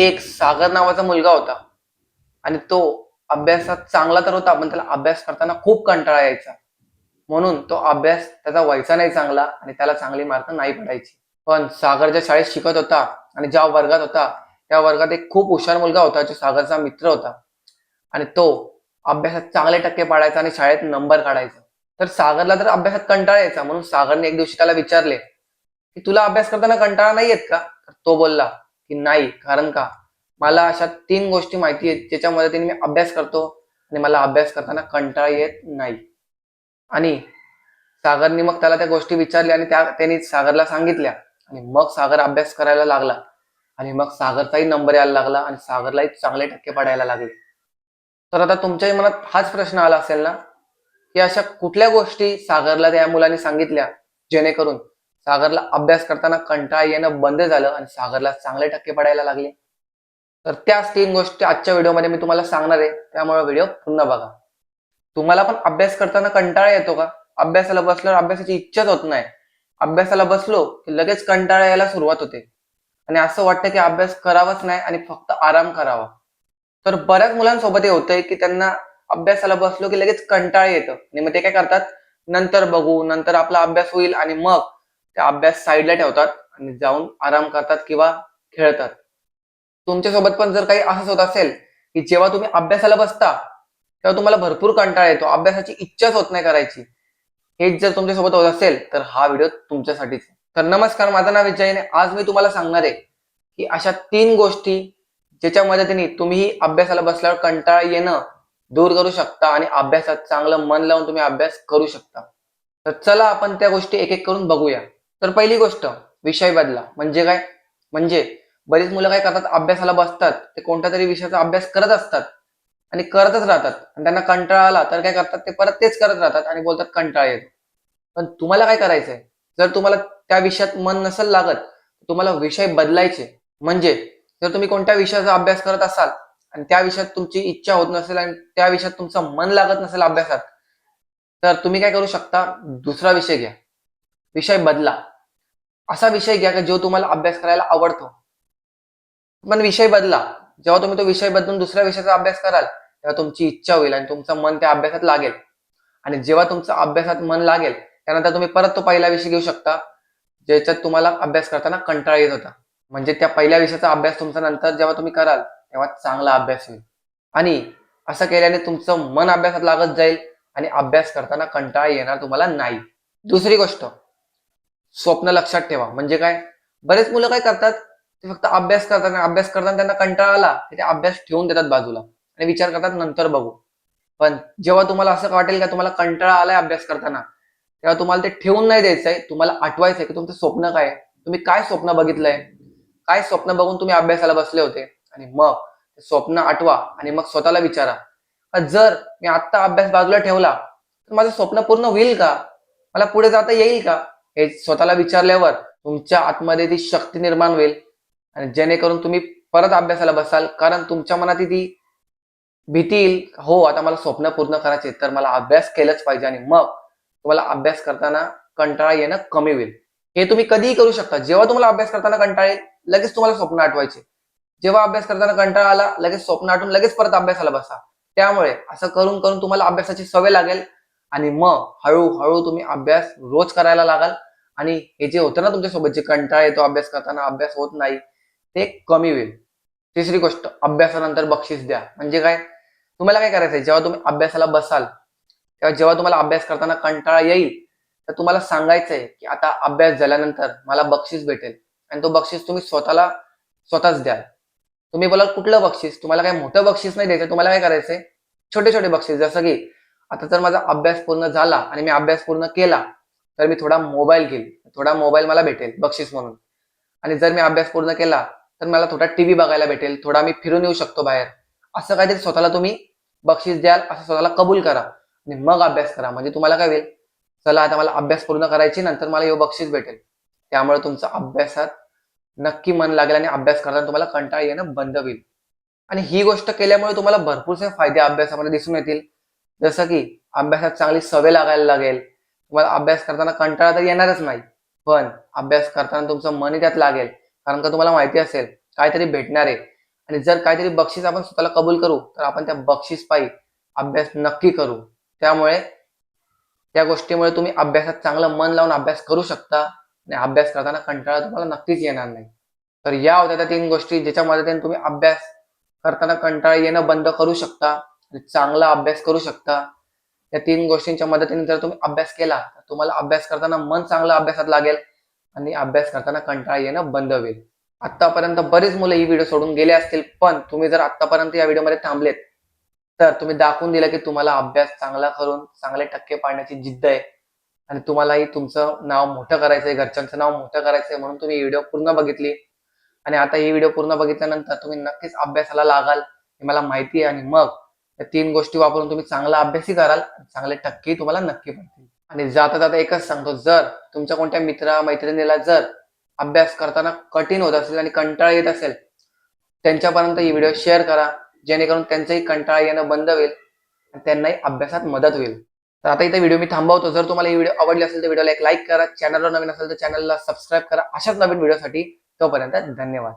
एक सागर नावाचा मुलगा होता. आणि तो अभ्यासात चांगला तर होता पण त्याला अभ्यास करताना खूप कंटाळा यायचा. म्हणून तो अभ्यास त्याचा व्हायचा नाही चांगला आणि त्याला चांगली मार्क नाही पडायची. पण सागर ज्या शाळेत शिकत होता आणि ज्या वर्गात होता त्या वर्गात एक खूप हुशार मुलगा होता जो सागरचा मित्र होता. आणि तो अभ्यासात चांगले टक्के पाडायचा आणि शाळेत नंबर काढायचा. तर सागरला तर अभ्यासात कंटाळा यायचा. म्हणून सागरने एक दिवशी त्याला विचारले की तुला अभ्यास करताना कंटाळा नाही येत का? तर तो बोलला की नाही कारण का? मला अशा तीन गोष्टी माहिती आहेत ज्याच्या मदतीने मी अभ्यास करतो आणि मला अभ्यास करताना कंटाळा येत नाही. आणि सागरने मग त्याला त्या गोष्टी विचारल्या आणि त्या त्यांनी सागरला सांगितल्या. आणि मग सागर अभ्यास करायला लागला. आणि मग सागरचाही नंबर यायला लागला आणि सागरलाही चांगले टक्के पडायला लागले. तर आता तुमच्याही मनात हाच प्रश्न आला असेल ना की अशा कुठल्या गोष्टी सागरला त्या मुलांनी सांगितल्या जेणेकरून सागरला अभ्यास करताना कंटाळा येणं बंद झालं आणि सागरला चांगले टक्के पडायला लागले. तर त्याच तीन गोष्टी आजच्या व्हिडिओमध्ये मी तुम्हाला सांगणार आहे. त्यामुळे व्हिडिओ पुन्हा बघा. तुम्हाला पण अभ्यास करताना कंटाळा येतो का? अभ्यासाला बसल्यावर अभ्यासाची इच्छाच होत नाही. अभ्यासाला बसलो की लगेच कंटाळा यायला सुरुवात होते. आणि असं वाटतं की अभ्यास करावाच नाही आणि फक्त आराम करावा. तर बऱ्याच मुलांसोबत हे होतंय की त्यांना अभ्यासाला बसलो की लगेच कंटाळा येतं. आणि मग ते काय करतात? नंतर बघू नंतर आपला अभ्यास होईल आणि मग ते अभ्यास साईडला ठेवतात आणि जाऊन आराम करतात किंवा खेळतात. तुमच्यासोबत पण जर काही असंच होत असेल की जेव्हा तुम्ही अभ्यासाला बसता तेव्हा तुम्हाला भरपूर कंटाळा येतो अभ्यासाची इच्छाच होत नाही करायची. हेच जर तुमच्यासोबत होत असेल तर हा व्हिडिओ तुमच्यासाठीच तर नमस्कार माझं नाव विजय आहे. आज मी तुम्हाला सांगणार आहे की अशा तीन गोष्टी ज्याच्या मदतीने तुम्ही अभ्यासाला बसल्यावर कंटाळा येणं दूर करू शकता आणि अभ्यासात चांगलं मन लावून तुम्ही अभ्यास करू शकता. तर चला आपण त्या गोष्टी एक एक करून बघूया. तर पहिली गोष्ट विषय बदला. म्हणजे काय? म्हणजे बरीच मुलं काय करतात? अभ्यासाला बसतात. ते कोणत्या तरी विषयाचा अभ्यास करत असतात आणि करतच राहतात. आणि त्यांना कंटाळा आला तर काय करतात? ते परत तेच करत राहतात आणि बोलतात कंटाळा येतो. पण तुम्हाला काय करायचंय? जर तुम्हाला त्या विषयात मन नसेल लागत तुम्हाला विषय बदलायचे. म्हणजे जर तुम्ही कोणत्या विषयाचा अभ्यास करत असाल आणि त्या विषयात तुमची इच्छा होत नसेल आणि त्या विषयात तुमचं मन लागत नसेल अभ्यासात तर तुम्ही काय करू शकता? दुसरा विषय घ्या. विषय बदला. असा विषय घ्या का जो तुम्हाला अभ्यास करायला आवडतो. पण विषय बदला. जेव्हा तुम्ही तो विषय बदलून दुसऱ्या विषयाचा अभ्यास कराल तेव्हा तुमची इच्छा होईल आणि तुमचं मन त्या अभ्यासात लागेल. आणि जेव्हा तुमचं अभ्यासात मन लागेल त्यानंतर तुम्ही परत तो पहिला विषय घेऊ शकता ज्याच्यात तुम्हाला अभ्यास करताना कंटाळा येत होता. म्हणजे त्या पहिल्या विषयाचा अभ्यास तुमचा नंतर जेव्हा तुम्ही कराल तेव्हा चांगला अभ्यास होईल. आणि असं केल्याने तुमचं मन अभ्यासात लागत जाईल आणि अभ्यास करताना कंटाळा येणार तुम्हाला नाही. दुसरी गोष्ट स्वप्न लक्षात ठेवा. म्हणजे काय? बरेच मुलं काय करतात? ते फक्त अभ्यास करतात आणि अभ्यास करताना त्यांना कंटाळा आला की ते अभ्यास ठेवून देतात बाजूला आणि विचार करतात नंतर बघू. पण जेव्हा तुम्हाला असं वाटेल का तुम्हाला कंटाळा आलाय अभ्यास करताना तेव्हा तुम्हाला ते ठेवून नाही द्यायचंय. तुम्हाला आठवायचंय की तुमचं स्वप्न काय तुम्ही काय स्वप्न बघितलंय? काय स्वप्न बघून तुम्ही अभ्यासाला बसले होते? आणि मग स्वप्न आठवा आणि मग स्वतःला विचारा. जर मी आत्ता अभ्यास बाजूला ठेवला तर माझं स्वप्न पूर्ण होईल का? मला पुढे जाता येईल का? हे स्वतःला विचारल्यावर तुमच्या आतमध्ये ती शक्ती निर्माण होईल. आणि जेणेकरून तुम्ही परत अभ्यासाला बसाल. कारण तुमच्या मनात ती भीती येईल. हो आता मला स्वप्न पूर्ण करायचे तर मला अभ्यास केलंच पाहिजे आणि मग तुम्हाला अभ्यास करताना कंटाळा येणं कमी होईल. हे तुम्ही कधीही करू शकता. जेव्हा तुम्हाला अभ्यास करताना कंटाळा येईल लगेच तुम्हाला स्वप्न आठवायचे. जेव्हा अभ्यास करताना कंटाळा आला लगेच स्वप्न आठवून लगेच परत अभ्यासाला बसा. त्यामुळे असं करून करून तुम्हाला अभ्यासाची सवय लागेल. आणि मग हळूहळू तुम्ही अभ्यास रोज करायला लागाल. आणि हे जे होतं ना तुमच्यासोबत जे कंटाळा येतो अभ्यास करताना अभ्यास होत नाही ते कमी होईल. तिसरी गोष्ट अभ्यासानंतर बक्षीस द्या. म्हणजे काय? तुम्हाला काय करायचंय? जेव्हा तुम्ही अभ्यासाला बसाल तेव्हा जेव्हा तुम्हाला अभ्यास करताना कंटाळा येईल तर तुम्हाला सांगायचंय की आता अभ्यास झाल्यानंतर मला बक्षीस भेटेल. आणि तो बक्षीस तुम्ही स्वतःला स्वतःच द्याल. तुम्ही बोलाल कुठलं बक्षीस? तुम्हाला काय मोठं बक्षीस नाही द्यायचं तुम्हाला काय करायचंय? छोटे छोटे बक्षीस. जसं की आता जर माझा अभ्यास पूर्ण झाला आणि मी अभ्यास पूर्ण केला तर मी थोडा मोबाईल घेईल. थोडा मोबाईल मला भेटेल बक्षीस म्हणून. आणि जर मी अभ्यास पूर्ण केला तर मला थोडा टीव्ही बघायला भेटेल थोडा मी फिरून येऊ शकतो बाहेर. असं काहीतरी स्वतःला तुम्ही बक्षीस द्याल असं स्वतःला कबूल करा. आणि मग अभ्यास करा. म्हणजे तुम्हाला काय होईल? चला आता मला अभ्यास पूर्ण करायची नंतर मला हे बक्षीस भेटेल. त्यामुळे तुमचा अभ्यासात नक्की मन लागेल आणि अभ्यास करताना तुम्हाला कंटाळ येणं बंद होईल. आणि ही गोष्ट केल्यामुळे तुम्हाला भरपूरसे फायदे अभ्यासामध्ये दिसून येतील. जसं की अभ्यासात चांगली सवय लागायला लागेल. तुम्हाला अभ्यास करताना कंटाळा तर येणारच नाही. पण अभ्यास करताना तुमचं मनही त्यात लागेल. कारण का तुम्हाला माहिती असेल काहीतरी भेटणार आहे. आणि जर काहीतरी बक्षीस आपण स्वतःला कबूल करू तर आपण त्या बक्षीस पायी अभ्यास नक्की करू. त्यामुळे त्या गोष्टीमुळे तुम्ही अभ्यासात चांगलं मन लावून अभ्यास करू शकता. आणि अभ्यास करताना कंटाळा तुम्हाला नक्कीच येणार नाही. तर या होत्या त्या तीन गोष्टी ज्याच्या मदतीने तुम्ही अभ्यास करताना कंटाळा येणं बंद करू शकता. चांगला अभ्यास करू शकता. या तीन गोष्टींच्या मदतीने जर तुम्ही अभ्यास केला तर तुम्हाला अभ्यास करताना मन चांगलं अभ्यासात लागेल आणि अभ्यास करताना कंटाळा येणं बंद होईल. आतापर्यंत बरीच मुलं ही व्हिडिओ सोडून गेले असतील पण तुम्ही जर आतापर्यंत या व्हिडिओमध्ये थांबलेत तर तुम्ही दाखवून दिलं की तुम्हाला अभ्यास चांगला करून चांगले टक्के पाडण्याची जिद्द आहे. आणि तुम्हालाही तुमचं नाव मोठं करायचंय घरच्यांचं नाव मोठं करायचंय म्हणून तुम्ही ही व्हिडिओ पूर्ण बघितली. आणि आता ही व्हिडिओ पूर्ण बघितल्यानंतर तुम्ही नक्कीच अभ्यासाला लागाल हे मला माहिती आहे. आणि मग या तीन गोष्टी वापरून तुम्ही चांगला अभ्यासही कराल चांगले टक्के तुम्हाला नक्की पडतील. आणि जाता जाता एकच सांगतो जर तुमच्या कोणत्या मित्रा मैत्रिणीला जर अभ्यास करताना कठीण होत असेल आणि कंटाळा येत असेल त्यांच्यापर्यंत ही व्हिडिओ शेअर करा जेणेकरून त्यांचाही कंटाळा येणं बंद होईल आणि त्यांनाही अभ्यासात मदत होईल. तर आता इथे व्हिडिओ मी थांबवतो. जर तुम्हाला ही व्हिडिओ आवडली असेल तर व्हिडिओला एक लाईक करा चॅनलला नवीन असेल तर चॅनलला सबस्क्राईब करा. अशाच नवीन व्हिडिओसाठी तोपर्यंत धन्यवाद.